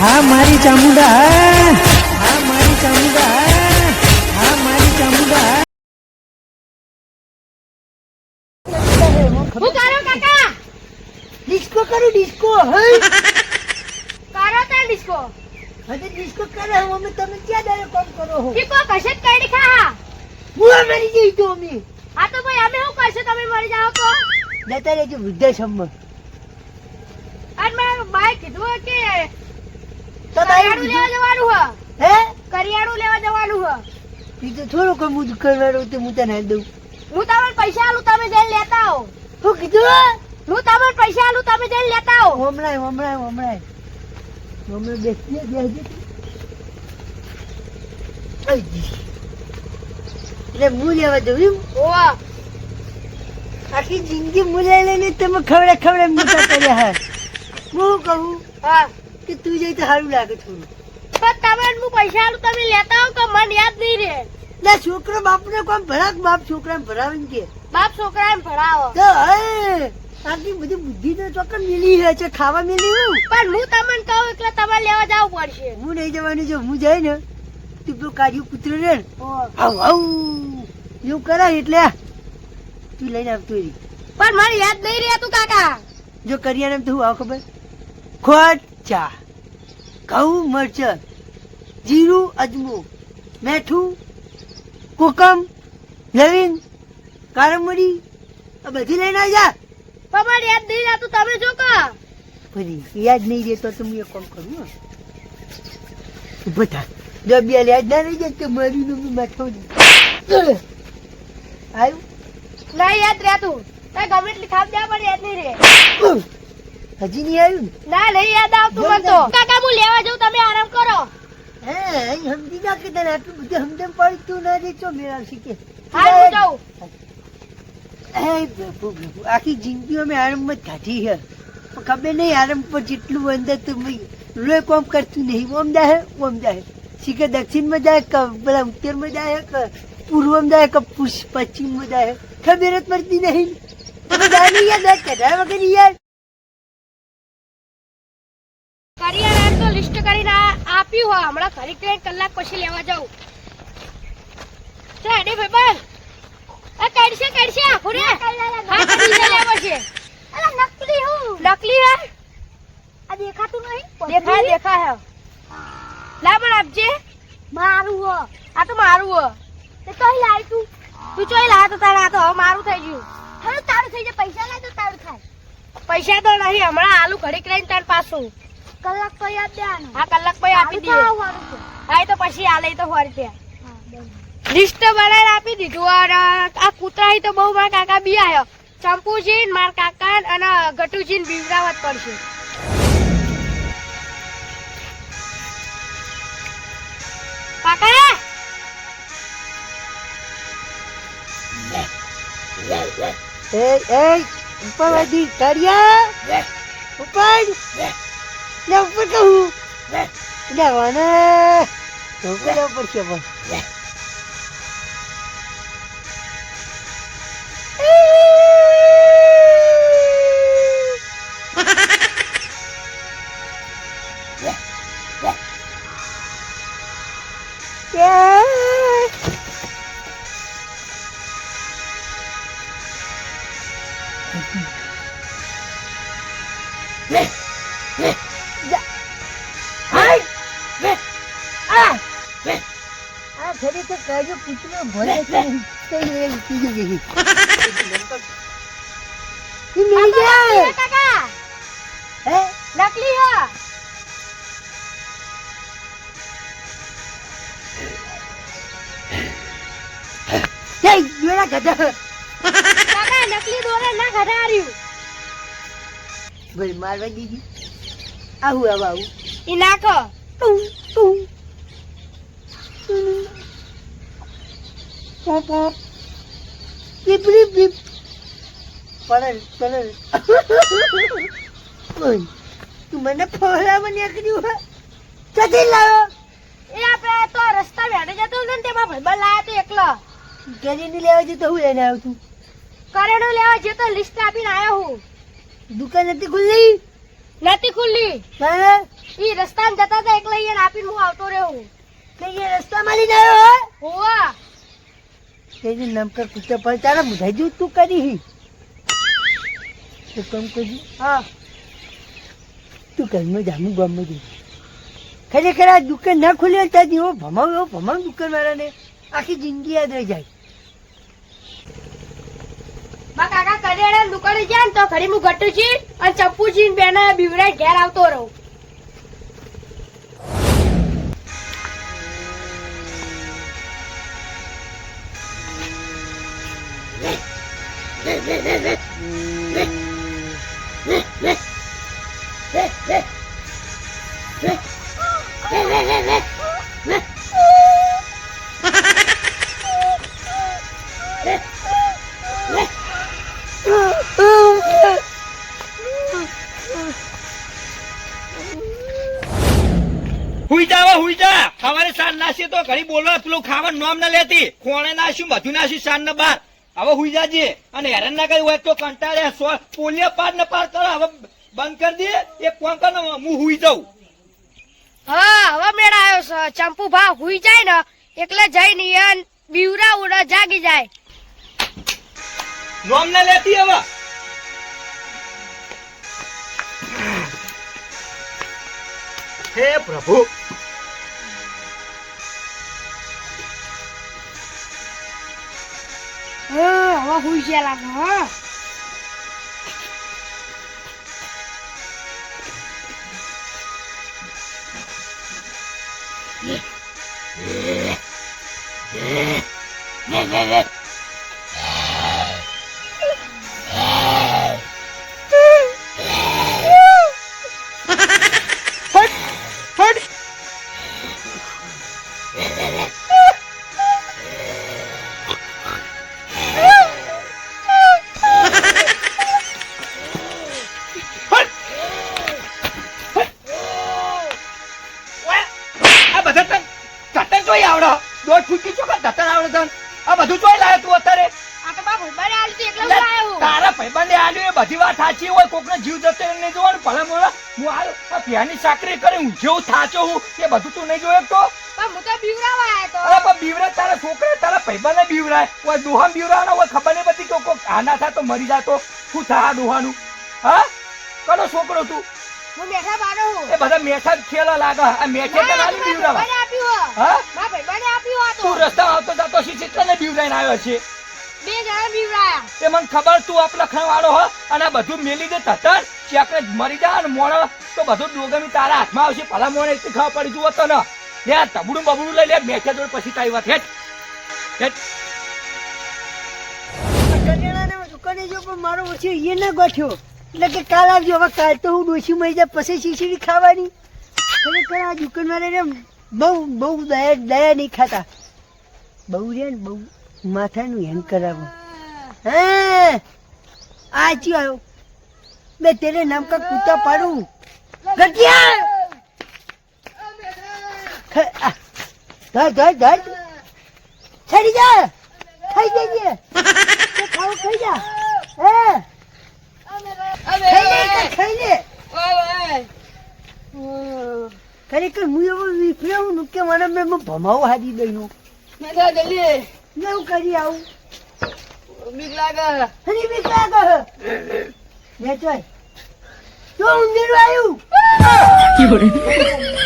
હા મારી ચામુંડા હા. હા મારી ચામુંડા હા. હા મારી ચામુંડા હા. હું કરો કાકા? ડિસ્કો કરું ડિસ્કો હે કરો તાર ડિસ્કો. હવે ડિસ્કો કરે હું અમે તમે ક્યાં દાડે કોમ કરો હો? ઠીકો કશે જ કઈ ખા. હું મરી જઈ તો અમે. આ તો ભાઈ અમે શું કરશું? તમે મરી જાઓ તો. જતા રહેજો વૃદ્ધાશ્રમમાં. અને મારા બાઈ કીધું કે તમારે કરિયાણું લેવા જવાનું હ. હે? કરિયાણું લેવા જવાનું હ. એ તો થોડું કમ હું કરવાનું તો હું તને દઉં. હું તમને પૈસા આલું તમે જઈને લેતા આવો. શું કીધું હું? તમને પૈસા આલું તમે જઈને લેતા આવો. હમણાં હમણાં હમણાં હમણાં બેસીએ બેસી એટલે હું લેવા જઉં એમ? ઓવા આખી જિંદગી મુલાઈ લઈને તમે ખવડે ખવડે મોટા કર્યા હા. હું કહું હા. કે તું જઈ તો સારું લાગે થોડું પણ તમે હું પૈસા આલું તમે લેતા આવો કે મને યાદ નહીં રહે? ના છોકરો બાપને કોણ ભરાક બાપ છોકરાને ભરાવે ને કે. બાપ છોકરાને ભરાવો. તો હે આટલી બધી બુદ્ધિ તો ચોક્કસ મિલી છે? છે ખાવા મિલી હું? પણ હું તમને કહું એટલે તમારે લેવા જવું પડશે. હું નહીં જવાની જો હું જઈ ને તું પેલું કાઢ્યું કૂતરો રે આવ આવ એવું કરાય એટલે તું લઈને આવતો રહી. પણ મને યાદ નહીં રહ્યા તું કાકા. જો કરિયાણામાં તો હું આવ ખબર? ખોટ. ચા ઘઉં મરચર જીરું અજમો મેઠું કોકમ લવિંગ કાળમરી આ બધી લઈને આવી જા પણ યાદ નહીં રહેતું તમે જો કા. ફરી યાદ નહીં રહેતો તો હું એક કામ કરું બધા જો બે યાદ ના રહી જાય તો મારી નું બી માથું આવ્યું નહીં યાદ રહેતું તારે ગમે એટલી ખાબ દેવા પણ યાદ નહીં રહે. હજી નહીં આવ્યું ના? નહીં યાદ આવતું મને તો. કાકા હું લેવા જાઉં તમે આરામ કરો. હે સમજી જા કે તને આટલું બધું સમજણ પડી તું ના દે મેળા શીખે? હા હું જાઉં. આખી જિંદગી અમે આરંભ જ કાઢી છે. ખબર નહીં આરંભ પર જેટલું અંદર તું લોહી કોમ કરતું નહીં. ઓમ જાય ઓમ જાય શીખે દક્ષિણમાં જાય કે પેલા ઉત્તરમાં જાય કે પૂર્વમાં જાય કે પશ્ચિમમાં જાય ખબર જ પડતી નહીં. યાર. વગર તો લિસ્ટ કરીને આપ્યું હોય. હમણાં ઘરે ત્રણ કલાક પછી લેવા જાઉં. ચાલ અડે ભાઈ આ કાઢશે કાઢશે આખું રે હા કાઢી લેવો છે નકલી હું. નકલી હે? આ દેખાતું નહીં? દેખા દેખા હે. લા પણ આપજે. મારું હો. આ તો મારું હો. તે તો લાવી તું. તું ચોઈ લાવ તો તારે આ તો મારું થઈ ગયું. હવે તારું થઈ જાય. પૈસા લાય તો તારું થાય. પૈસા તો નહીં હમણાં આલુ ઘડીક લઈને તાર પાછું. કલાક પછી આપ દેવાનું. હા કલાક પછી આપી દઈએ હા એ તો. પછી આ લઈ તો સો રૂપિયા લિસ્ટ બનાવીને આપી દીધું. અને આ કૂતરા તો બહુ મારા કાકા બી આવ્યો ચંપુજી મારા કાકા અને ગટુજી ને બીવડાવત પડશે. કાકા! એ એ ઉપર વધી કર્યા ઉપર. લે ઉપર કહું. લે. વાને. ઉપર લેવું પડશે પણ. Yeah. તો કાજો કૂતરો ભરે છે. કઈ એ ઉઠી ગઈ. ઈ મિલ જાય. કાકા હે? નકલી હા જય, જોડા ગધા. કાકા નકલી દોરે ના ઘટાડ્યું બોલ, મારવા દીધી આવું આવું ઈ નાખો તું ટું. પોપ. બીપ બીપ પીપ. પડલ, પડલ. તું મને ફોડામાં નીકળ્યું હે? ક્યાંથી લાવ્યો? એ આપણે તો રસ્તા વેડે જતો હતો ને તેમાં ભાઈબંધ લાયા તો એકલો ગરીની લેવા જતો હું લઈને આવ્યો છું કરેણું લેવા જતો લિસ્ટ આપીને આયો હું દુકાન નથી ખુલ્લી નથી ખુલ્લી હા ઈ રસ્તામાં જતા હતા એકલા યાર આપીને હું આવતો રહ્યો કે એ રસ્તામાં લઈને આવ્યો હોવા તેની નમકર કૂતા પર તારા મુધાઈ દઉં તું કરી હી. તો કમ કરજી હા. તું ઘરમાં જામું ગામમાં જઈ ખરેખર આ દુકાન ના ખુલે ત્યાં એવો ભમાવ એવો ભમાવ દુકાન વાળાને આખી જિંદગી યાદ રહી જાય. મા કાકા કરિયાણા દુકાને જાય તો ઘડી હું ગટુ છી અને ચપ્પુ છી બેના બીવરાય ઘેર આવતો રહું. સવારે સાંજ નાસી તો ઘડી બોલો પેલું ખાવાનું નામ ના લેતી. કોણે નાસ્યું, બધું નાસ્યું સાંજ ને બાર. હવે હુઈ જાજે. અને હેરાન ના કઈ હોય તો કંટાળે પોલીએ પાર ને પાર કરો. હવે બંધ કરી દે. એ કોણ કર ને હું હુઈ જાઉં. હા હવે મેળ આવ્યો છે. ચંપુ ભા હુઈ જાય ને એટલે જઈને યાર બીવરા ઉડા જાગી જાય. નોમ ને લેતી હવે. હે પ્રભુ. હવે હુઈ ગયા લાગે હા ઓય, તારા ભાઈબંધે બીવરાય? હોય દોહામ બીવરાવાનો? હોય ખબર નહીં પડતી કે કોક આના થા તો મરી જાતો. શું થા દોહાનું? હા? કનો છોકરો તું? હું મેઠા બાડો હું. એ બધા મેઠા ખેલા લાગે. આ મેઠે કે નાની બીવરાવા. હા? મારા ભાઈ આપ્યો આ તો. તું રસ્તા આવતો જાતો શી ચિત્રને બીવરાઈને આવ્યો છે. બે જણા બીવરાયા. એ મને ખબર તું આપ લખણવાળો હ. અને આ બધું મેલી દે તતર ચાકરે મરી જા અને મોણ. તો બધું ડોગમી તારા હાથમાં આવશે. ભલા મોણે એટલી ખબર પડી જુઓ તો ને લે તબડું બબડું લઈ લે. મેચે જોડે પછી તારી વાત. હેઠ. મારો ઓછી એ ના ગોઠ્યો. એટલે કે કાલ આવજો. હવે કાલ તો હું ડોસી મળી જાય, પછી શીશીડી ખાવાની. ખરેખર આ દુકાન વાળા બહુ બહુ દયા દયા નહીં ખાતા. બહુ રે ને બહુ માથાનું હેંગ કરાવો. હા? આ ચી આવ્યો? મેં તેરે નામ કા કૂતા પાડું. ગટિયા ધર ધર ધર. છડી જા થઈ જઈએ તો ખાવ થઈ જા. હે? ખાઈ લે તો ખરેખર હું એવો વિફર્યો કે મને મેં મેં ભમાવો હારી મેં હું કરી આવું. હરી બીક લાગે. ચાલ તો ઊંધીરું આવ્યું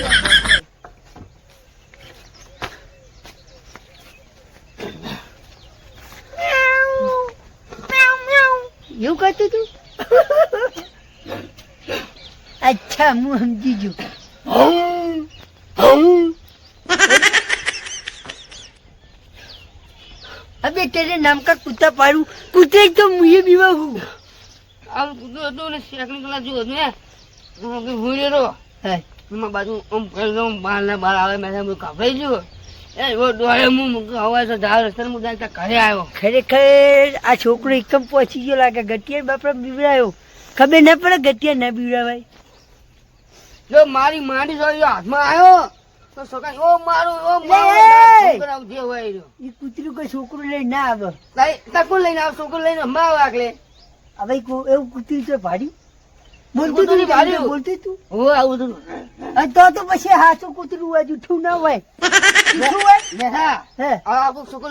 એવું કરતું તું અચ્છા હું સમજી ગયો અબે તેરે નામ કા કૂતા પાડું કૂતે તો મુએ બીવા હું આ કૂદું હતો ને સેકન્ડ ક્લાસ જેવું ને હું કે ભૂરે રો હે એમાં બાજુ આમ એકદમ બહાર ને બહાર આવે મેં સાહેબ ગભરાઈ ગયો એ એવો દોડે હું હવે તો ધાર રસ્તા હું ત્યાં ઘરે આવ્યો ખરેખર આ છોકરો એકદમ પહોંચી ગયો લાગે ગટિયા બાપરા બીવડાયો ખબર ના પડે ગટિયા ના બીવડાવાય જો મારી માંડી જોઈ હાથમાં આવ્યો તો સકાય ઓ મારું ઓ! મારું જે હોય એ કૂતરું કોઈ છોકરું લઈને ના આવે. તા તાર કોણ લઈને આવ છોકરું લઈને હમણાં આવો આગલે. હવે એવું કૂતરું છે ભાડી? બોલતું તું ભાર્યું. બોલતું તું? હો આવું તું તો તો પછી હાથું કૂતરું હોય જૂઠું ના હોય. છોકરો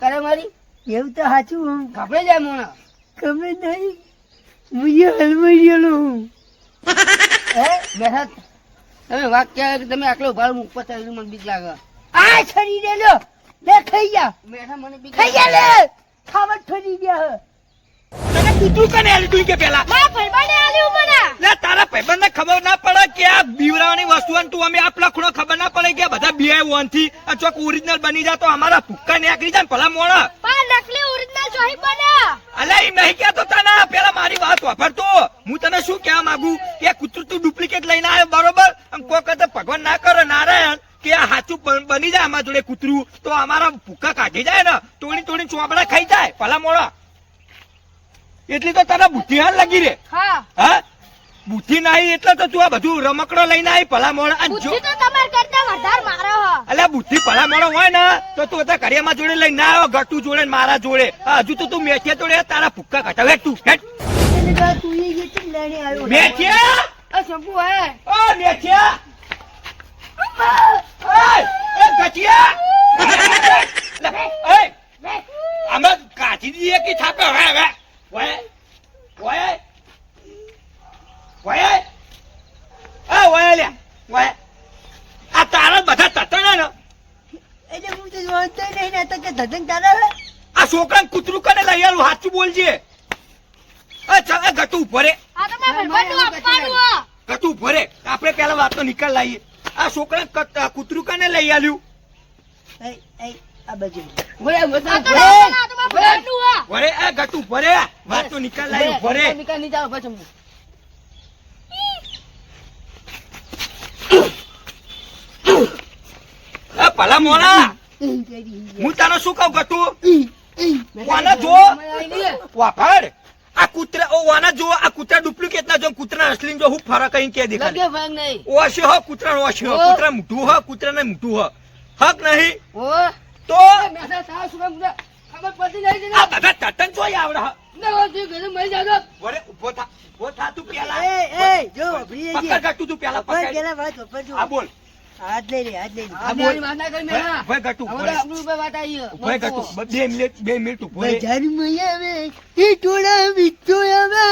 કરે મારી. એવું તો સાચું કપડે જાય મોણા. ખબર નહીં. હું હલવાઈ ગયેલો હું. હે બેઠા તમે વાત ક્યાં કે તમે આટલો ભાર ઉપર ચડી મને બીક લાગે. આ છરી દે લો લે ખાઈ જા. બેઠા મને બીક ખાઈ જા લે. ખાવા છરી ગયા તને કૂતરું કને આલી તું કે પેલા? મારા ભાઈબંધે આલ્યું મને. લે તારા ભાઈબંધ ને ખબર ના પડે કે આ બીવરાવાની વસ્તુ અને તું અમે આપ લખણો ખબર ના પડે કે બધા બીઆઈ વનથી આ ચોક ઓરિજિનલ બની જાય તો અમારા ભૂક્કા નીકળી જાય ને ભલા મોણા પણ નકલી બને. એમ નહીં કેતો તને. પેલા મારી વાત વાપરતો હું તને શું કહેવા માંગુ? કે કૂતરું તું ડુપ્લિકેટ લઈને આવ્યો બરોબર? આમ કોઈ ભગવાન ના કરે નારાયણ કે આ સાચું બન- જાય અમારા જોડે કૂતરું તો અમારા ભૂકા કાઢી જાય ને. તોડી તોડી ચોપડા ખાઈ જાય ભલા મોડા. એટલી તો તને બુદ્ધિ હાલ લાગી રે. હા. હા? બુદ્ધિ નહીં એટલે તો તું આ બધું રમકડો લઈને આવી ભલા મોણા અને જો બુદ્ધિ તો તમાર કરતા વધારે મારો હ. અલ્યા બુદ્ધિ ભલા મોણો હોય ને તો તું તો કરિયામાં જોડે લઈને ના આવ્યો ગટુ જોડે ને મારા જોડે. હજુ તો તું મેઠિયા જોડે તારા ભૂક્કા કાઢાવે તું હેટ એ મેઠિયા? આ શંભુ હે. ઓ ઓય, એ ગટિયા અમે કાચી દીધી કે છાપે હવે હવે ઓય ઓય. ઓય એ ઓય લે ઓય આ તારા બધા તતણા ને. એટલે હું તો વાંચતો નહીં ને તો કે ધધન તારા આ છોકરાને કૂતરું લઈ આલું સાચું બોલજે. ગટુ ગટુ આપણે પેલા વાતનો નિકાલ લાવીએ આ છોકરા કૂતરું કને લઈ આલ્યું? આ બાજુ. આ ગટુ ઊભો રે વાતનો નિકાલ લાવી ભરે. રે નિકાલ નહીં જાવ શંભુ એ ભલા મોણા હું તને શું કહું ઈ વાના જો. વાફાડ આ કૂતરા ઓ વાના જો આ કૂતરા ડુપ્લિકેટ ના જો કૂતરા અસલી જો હું ફરક અહીં કે દેખાય લગે ભાગ નહીં. ઓશે હો કૂતરા ઓશે હો. કૂતરા મૂઠું હો કૂતરા ને મૂઠું હો. હક નહીં. ઓ. તો? ખબર પડી નહીં આ બધા તટન જોઈ આવડે. ને ના જે ઘરે મરી જાવ વરે ઊભો થા ઊભો થા તું પેલા. એ એ જો ભરી પકડ તું પેલા પકડ. પેલા વાત ઉપર જો આ બોલ. હાથ લઈ લે હાથ લઈ લે. આ બોલ. આપણી વાત ના કરી મેલા ભાઈ ગટુ હવે ઊભો તો રે. આપણું ઉપર વાત આવી છે. ગટુ બે મિનિટ બે મિનિટ ઊભો રે બજારમાં આવે એ ટોળા વિચ્ચો આવે.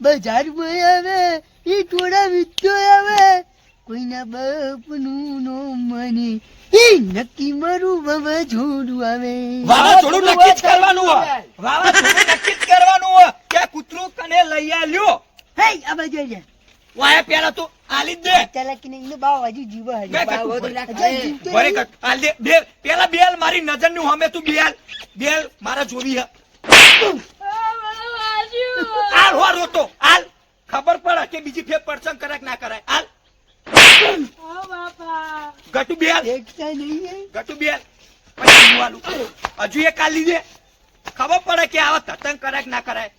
બજારમાં આવે એ ટોળા વિચ્ચો આવે. કોઈના બાપનું નો મને. એ નક્કી મારું બાબા જોડું આવે. વાવાઝોડું નક્કી જ કરવાનું હોય. વાવાઝોડું નક્કી જ કરવાનું હોય. કે કૂતરું કને લઈ આલ્યો? હે આ બાજુ આવી વાય પેલા તું આલી દે. ચાલા કે નહીં બાવ હજુ જીવ હજુ. ભરે નહીં. આલ દે. બે. પેલા બેલ મારી નજરની હમે તું બેલ. બેલ મારા જોવી હે. આલ હો રોતો. આલ. ખબર પડે કે બીજી ફેર પરસંગ કરે ના કરાય. આલ. ગટુ બેલ. ગટુ બેલ. પછી હજુ એક આલી દે. ખબર પડે કે આવા તતંગ કરાય ના કરાય.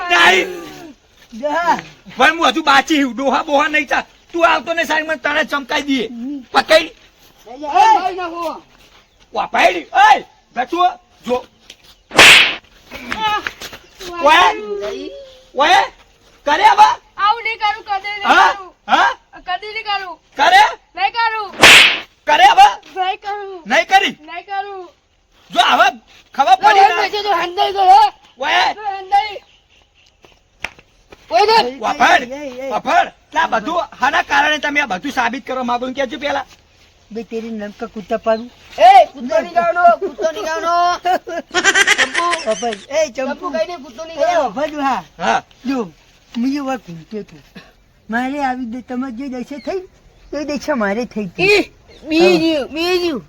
કે નહીં. જા. પણ હું હજુ બાચી હું ડોહા બોહા નહીં ચા તું આવતો ને સાઈડમાં તને ચમકાઈ દઈએ. પકડી. જા. વાપાડી એય ગટુ જો. ઓય. ઓય. કરે હવે. આવું નહીં કરું કદી નહીં હા? કરું. હા? કદી નહીં કરું. કરે? નહીં કરું. કરે હવે? નહીં કરું. નહીં કરી? નહીં કરું. જો હવે ખબર પડી તો હંધાઈ ગયો, ઓય. તો હંધાઈ. ઓય તો. વાપડ એ, એ, એ. વાપડ આ બધું હાના કારણે તમે આ બધું સાબિત કરવા માંગો એમ કેજો પેલા બે તેરી નમકા કૂતા પાડું એ, કૂતો નહીં ગાવાનો, કૂતો નહીં ગાવાનો. ચંપુ, અપર એ ચંપુ ચંપુ કઈ નહીં, કૂતો નહીં ગાવાનો. અભર હા હા જો મુજે વાત ભૂલતો હતો મારે આવી દે તમે જે દશા થઈ એ દશા મારે થઈ હતી બીજું, બીજું.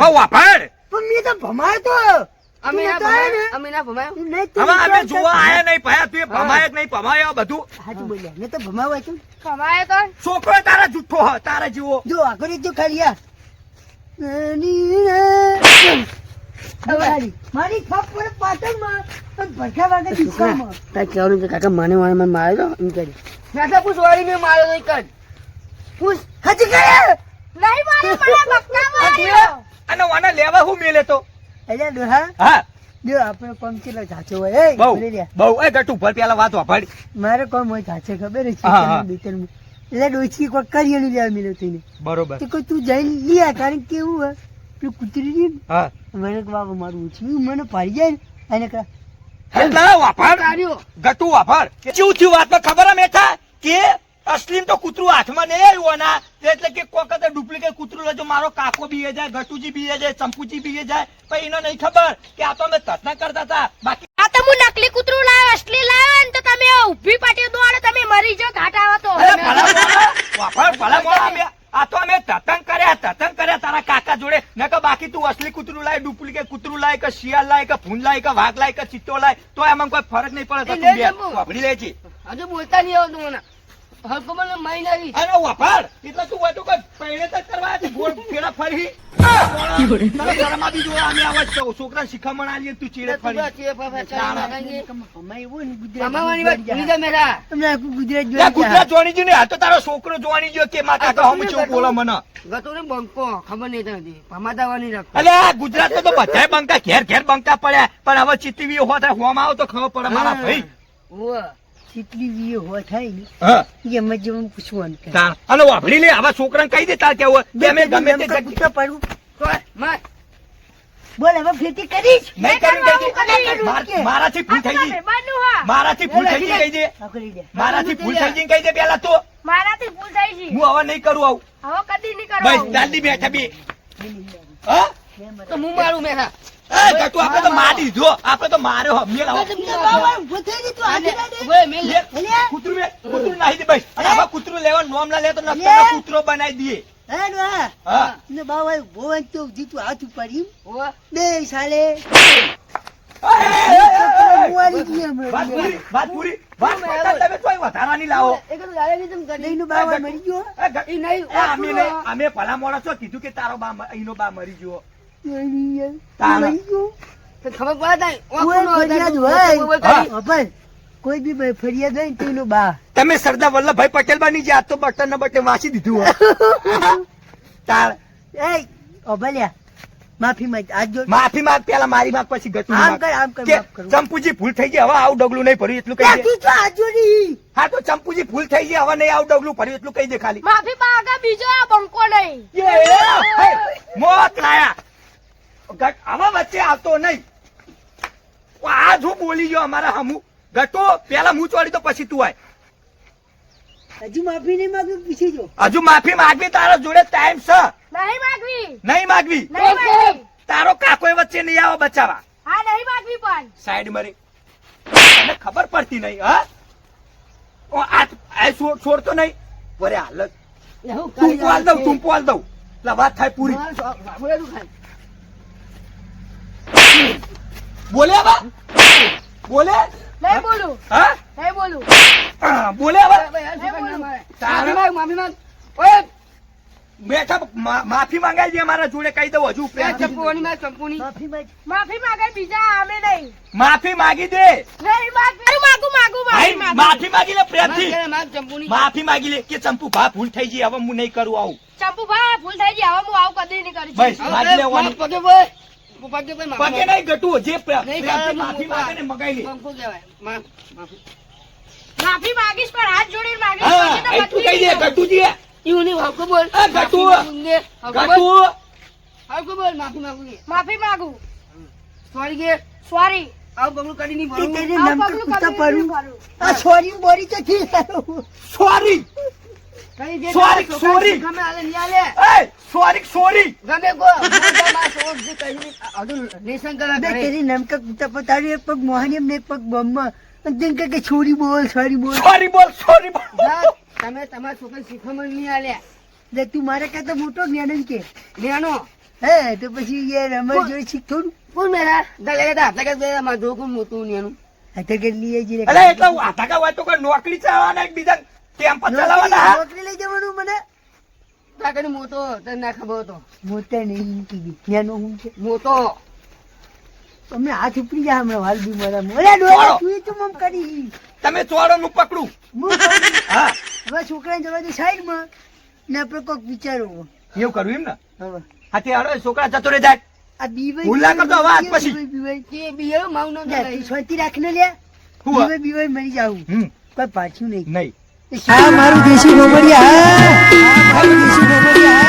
હો વાપડ પણ મેં તો ભમાયો અમે ના? ભમાય, અમે ના ભમાય. તો નહીં તો હવે અમે જોવા આયા નહીં ભયા તું ભમાય નહીં ભમાય બધું. હાચું બોલ્યા. મેં તો ભમાવા છું કમાય તો. છોકરો તારા જુઠ્ઠો હ તારા જેવો. જો આગળ જો ખાલી મારી મારી થાપ પાટણમાં ભરખા વાગે દિશામાં તારે કહેવાનું છે, કાકા મને વાળા મને માર્યો એમ પૂછ વાળી મેં માર્યો નહીં કર પૂછ. હાચી કરે? નહીં મારે મને બક્કા માર્યો. અને વાના લેવા હું મેલે તો? અલ્યા ડોહા હા. લ્યો આપણો કોમ કેટલો ઝાચો હોય એ બહુ. બહુ. એ ગટુ ભર પેલા વાત વાપરી. મારે કોમ હોય ઝાચે ખબર છે. એટલે ડોચી લેવા થઈને બરોબર. તો તું જઈને લિયા કારણ કે એવું હોય? પેલું કૂતરી ને, હા. મને બાબા મારું ઓછું મને પાડી જાય ને અને કહે, એટલે વાપર. કાર્યો ગટુ થયું વાતમાં? ખબર અમે કે અસલીમ તો કૂતરું હાથમાં નહીં આવ્યું ના એટલે કે કોક ડુપ્લિકેટ કૂતરું લેજો મારો કાકો બીએ જાય ગટુજી બીએ જાય ચંપુજી બીએ જાય પણ એને નહીં ખબર કે આ તો અમે તથના કરતા હતા. બાકી આ તો હું નકલી કૂતરું લાવ્યો અસલી લાવ્યો ને તો તમે ઊભી પાટી દોડે તમે મરી જો ઘાટ આવો તો. ભલા ભલા મોણા આ તો અમે તતંગ કર્યા તતંગ કર્યા તારા કાકા જોડે. ન કે બાકી તું અસલી કૂતરું લાય ડુપ્લિકેટ કૂતરું લાય કે શિયાળ લાય કે ફૂન લાય કે વાઘ લાય કે ચિત્તો લાય તો એમાં કોઈ ફરક નહીં પડે તો. વાપરી હજુ બોલતા નહીં આવતું મને. હલકો મને મારી નાખી અરે વાપર એટલે તું હોય તો કોઈ પહેલે તો કરવા છે ગોળ ફેરા ફરી. તને ઘરમાં બી જોવા અમે આવા છો. છોકરાને શિખામણ આલીએ તું ચીડે ફરી. અમારે એવું ને ગુજરાત અમારી વાત ભૂલી મેરા. તમને ગુજરાત જોઈ ગુજરાત જોણી ગયું ને હાલ તો તારો છોકરો જોવાની ગયો કે માતા તો હું ચેવું બોલો મને. ગતો ને બંકો ખબર નહીં તને પમાદાવાની રાખતો અલે ગુજરાત તો બધાય બંકા ઘેર ઘેર બંકા પડ્યા. પણ હવે ચીતવી હોય હોમ આવો તો ખબર પડે મારા ભાઈ. ઓવે. જેટલી વીએ હોય થાય ને હા. એમ જ એમ પૂછવાનું કે. અને વાપરી લે. આવા છોકરાને કહી દે તાર કે અમે ગમે તે તોય, માર. બોલ હવે ફેટી કરીશ. નહીં કરી મારાથી ભૂલ થઈ ગઈ. મારાથી ભૂલ થઈ ગઈ કહી દે. કરી મારાથી ભૂલ થઈ ગઈ કહી દે પેલા તો. મારાથી ભૂલ થઈ છે. હું હવે નહીં કરું આવું. હવે કદી નહીં બસ દાદી બેઠા બી. હા? તો હું મારું મેરા એ ગટુ આપણે તો મારી દીધો. આપણે તો માર્યો મેલ આવો બાબા, ઊભો થઈ જા તું આને, આજે ના દે. ઓવે, મેલ. લે. લે, કૂતરું લે, કૂતરું નાહી દે ભાઈ અને હવે કૂતરું લેવા નોમ ના લે તો લે. કૂતરો બનાવી દઈએ હે ડોહા. હા. ને બાબા ઊભો તો ઊભી હાથ ઉપાડી બે સાલે. વાત પૂરી વાત તમે વધારાની લાવો. અમે નહીં, મોડા છો કીધું કે તારો બા મ- બા મરી ગયો. કોઈ બી ભાઈ ફરિયાદ હોય ને બા. તમે સરદાર વલ્લભભાઈ પટેલ બની આજ તો બટન ને બટન વાંચી દીધું. તાર એ અભલ્યા માફી માંગ આજ જો માફી માંગ પેલા મારી માંગ પછી ગતું આમ કર, આમ કર, માફ કરું. ચંપુજી ભૂલ થઈ ગઈ હવે આવું ડગલું નહીં ભર્યું એટલું કહી દે. તું તો આજ જો હા તો ચંપુજી ભૂલ થઈ ગઈ હવે નહીં આવું ડગલું ભર્યું એટલું કહી દે ખાલી. માફી માંગ બીજો આ બંકો નહીં. એ, મોત લાયા. આવા વચ્ચે આવતો નહીં. આ જો બોલી ગયો અમારા હમુ. ઘટો પેલા હું ચોડી તો પછી તું આય. હજુ માફી નહીં માંગી પૂછી જો. હજુ માફી માગવી તારા જોડે ટાઈમ છે. નહીં માગવી. નહીં માગવી? તારો કાકો વચ્ચે નહીં આવો બચાવા હા નહીં માગવી પણ. સાઈડ મરી. તને ખબર પડતી નહીં હા? ઓ, આ આ છોડ- છોડતો નહીં. વરે હાલ એવું કરી દઉં તું પોલ દઉં. એટલે વાત થાય પૂરી માર સો- બાપુએ શું ખાય? બોલે હવે. બોલે. નહીં બોલું. હા? નહીં બોલું. બોલે કરી મારે? તારે- માફી માંગ, માફી માંગ. ઓય, બેઠા માફી માંગાય દે મારા જોડે કહી દઉં હજુ બે પ્રેમથી. ચંપુઓની ચંપુની. માફી માંગે. બીજા અમે નહીં. માફી માંગી દે. નહીં માગું માગું ભાઈ, માફી માગું લે માર પ્રેમથી. ચંપુની. માફી માંગી લે કે ચંપુ ભા ભૂલ થઈ ગઈ હવે હું નહીં કરું આવું. ચંપુ ભા ભૂલ થઈ ગઈ હવે હું આવું કદી નહીં કરીશ બસ. માગી લેવાની. પગે માફી સોરી નહીં જે. ને મગાઈ લે. પણ હાથ જોડીને માંગીશ. તો કહી દે બોલ. બોલ. માંગુ. માફી માંગુ Sorry કે? સોરી. આવું નહીં નહીં ભરું. આ સોરી બોરી તો થી સારું. સોરી. છોકરા ગમે હાલે નહીં હાલે. એ સોરી સોરી. ગમે કો. મોટા માં સોળ જે આ બધું લેસન કરવા બે. તેરી નમકા કૂતા એક પગ મોહનીયમ ને પગ બમમાં. અને તેમ કે છોરી બોલ છોરી બોલ. સોરી બોલ સોરી બોલ. તમે તમાર છોકરા શીખવામાં નહીં હાલ્યા. એટલે તું મારે કરતા મોટો જ્ઞાન કે? નેનો હે તો પછી એ અમારી જોઈ શીખતો થોડું કોણ મેરા? દલે હપ્તા કે બે માં જો કોણ મોટું નેનું હાથે કે લીએ જીરે અલે એટલે આધાકા હોય વાતો કોઈ નોકરી ચાવાના એક બીજા ટેમ્પો ચલાવવાના નોકરી લઈ જવાનું મને? તાકડી મોટો તને ના ખબર હતો મોટા નહીં કીધી હું છે. મોટો. અમે હાથ ઉપડી જાય હમણાં વાલ બી મારા ઓલા ડોલા વાળો. તું મમ કરી? તમે ચોરો નું પકડું. હા હવે છોકરાને જવા દે સાઈડમાં. ને આપણે કોઈક વિચારો. એવું કરું એમ ને? હવે. હા તે હાલો, છોકરા જતો રે જાય. આ બીવાય ભૂલા કરતો હવે આજ પછી. બીવાય, બીવાય. કે માવ નો લે, તું બીવાય બીવાય મરી જાઉં. હમ. પાછું નહીં. નહીં. આ મારું દેશી ગોમડિયા આ મારું દેશી ગોમડિયા